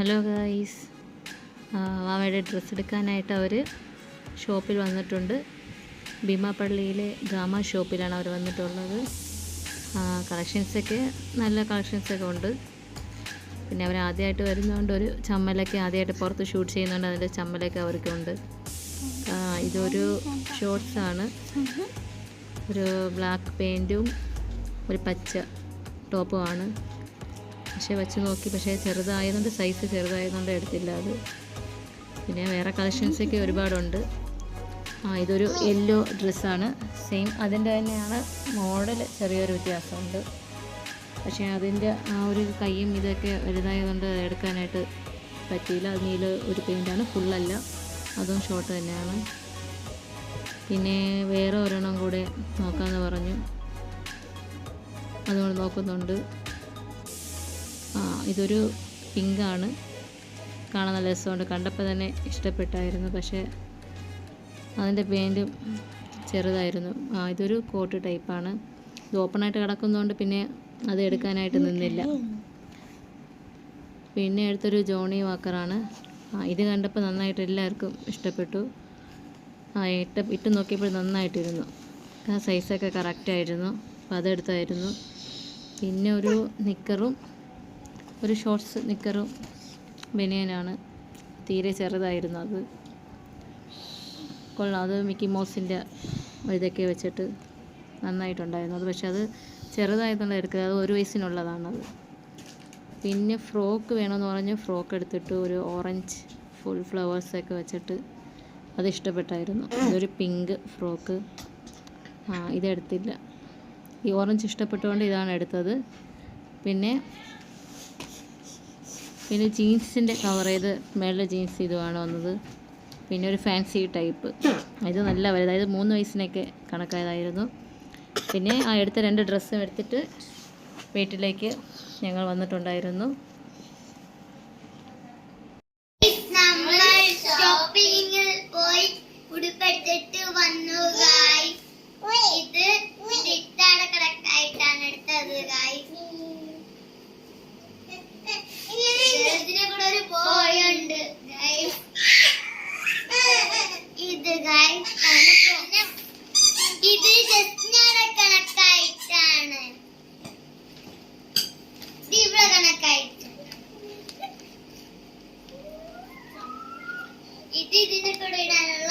Hello guys മാമയുടെ dress എടുക്കാനായിട്ട് അവർ ഷോപ്പിൽ വന്നിട്ടുണ്ട്. ഭീമാപ്പള്ളിയിലെ ഗാമ ഷോപ്പിലാണ് അവർ വന്നിട്ടുള്ളത്. കളക്ഷൻസൊക്കെ നല്ല കളക്ഷൻസൊക്കെ ഉണ്ട്. പിന്നെ അവർ ആദ്യമായിട്ട് വരുന്നതുകൊണ്ട് ഒരു ചമ്മലൊക്കെ ആദ്യമായിട്ട് പുറത്ത് ഷൂട്ട് ചെയ്യുന്നതുകൊണ്ട് അതിന്റെ ചമ്മലൊക്കെ അവർക്കുണ്ട് ഇതൊരു ഷോർട്സാണ് ഒരു ബ്ലാക്ക് പെയിന്റും ഒരു പച്ച ടോപ്പുമാണ് പക്ഷേ വെച്ച് നോക്കി പക്ഷേ ചെറുതായതുകൊണ്ട് സൈസ് ചെറുതായതുകൊണ്ട് എടുത്തില്ല അത്. പിന്നെ വേറെ കളക്ഷൻസൊക്കെ ഒരുപാടുണ്ട്. ആ ഇതൊരു യെല്ലോ ഡ്രസ്സാണ് സെയിം അതിന്റെ തന്നെയാണ് മോഡൽ ചെറിയൊരു വ്യത്യാസമുണ്ട്. പക്ഷേ അതിന്റെ ആ ഒരു കൈയും ഇതൊക്കെ വലുതായതുകൊണ്ട് എടുക്കാനായിട്ട് പറ്റിയില്ല. അത് നീല ഒരു പെയിന്റാണ് ഫുള്ളല്ല അതും ഷോർട്ട് തന്നെയാണ്. പിന്നെ വേറെ ഒരെണ്ണം കൂടെ നോക്കാമെന്ന് പറഞ്ഞു. അതുകൊണ്ട് നോക്കുന്നുണ്ട്. ആ ഇതൊരു പിങ്കാണ്. കാണാൻ നല്ല രസമുണ്ട്. കണ്ടപ്പോൾ തന്നെ ഇഷ്ടപ്പെട്ടായിരുന്നു. പക്ഷേ അതിന്റെ പെയിന്റും ചെറുതായിരുന്നു. ആ ഇതൊരു കോട്ട് ടൈപ്പാണ്. ഇത് ഓപ്പണായിട്ട് കിടക്കുന്നതുകൊണ്ട് പിന്നെ അത് എടുക്കാനായിട്ട് നിന്നില്ല. പിന്നെ അടുത്തൊരു ജോണി വാക്കറാണ്. ആ ഇത് കണ്ടപ്പോൾ നന്നായിട്ട് എല്ലാവർക്കും ഇഷ്ടപ്പെട്ടു. ആ ഇട്ട് ഇട്ട് നോക്കിയപ്പോൾ നന്നായിട്ടിരുന്നു. ആ സൈസൊക്കെ കറക്റ്റായിരുന്നു അപ്പോൾ അതെടുത്തായിരുന്നു പിന്നെ ഒരു നിക്കറും ഒരു ഷോർട്ട്സ് നിക്കറും. ബനിയനാണ്. തീരെ ചെറുതായിരുന്നു അത്. കൊള്ളാം. അത് മിക്കി മോസിന്റെ ഇതൊക്കെ വെച്ചിട്ട് നന്നായിട്ടുണ്ടായിരുന്നു അത്. പക്ഷെ അത് ചെറുതായതുകൊണ്ട് എടുക്കുക അത് ഒരു വയസ്സിനുള്ളതാണത് പിന്നെ ഫ്രോക്ക് വേണമെന്ന് പറഞ്ഞ് ഫ്രോക്ക് എടുത്തിട്ട് ഒരു ഓറഞ്ച് ഫുൾ ഫ്ലവേഴ്സൊക്കെ വെച്ചിട്ട് അത് ഇഷ്ടപ്പെട്ടായിരുന്നു. ഇതൊരു പിങ്ക് ഫ്രോക്ക്. ആ ഇതെടുത്തില്ല. ഈ ഓറഞ്ച് ഇഷ്ടപ്പെട്ടുകൊണ്ട് ഇതാണ് എടുത്തത്. പിന്നെ പിന്നെ ജീൻസിന്റെ കവർ ചെയ്ത് മേളിലെ ജീൻസ് ഇതുമാണ് വന്നത് പിന്നെ ഒരു ഫാൻസി ടൈപ്പ് ഇത് നല്ല വലുത്. അതായത് മൂന്ന് വയസ്സിനൊക്കെ കണക്കായതായിരുന്നു. പിന്നെ ആ എടുത്ത രണ്ട് ഡ്രസ്സും എടുത്തിട്ട് വീട്ടിലേക്ക് ഞങ്ങൾ വന്നിട്ടുണ്ടായിരുന്നു. ದಿನ ಕೂಡ ಇಡಲ್ಲ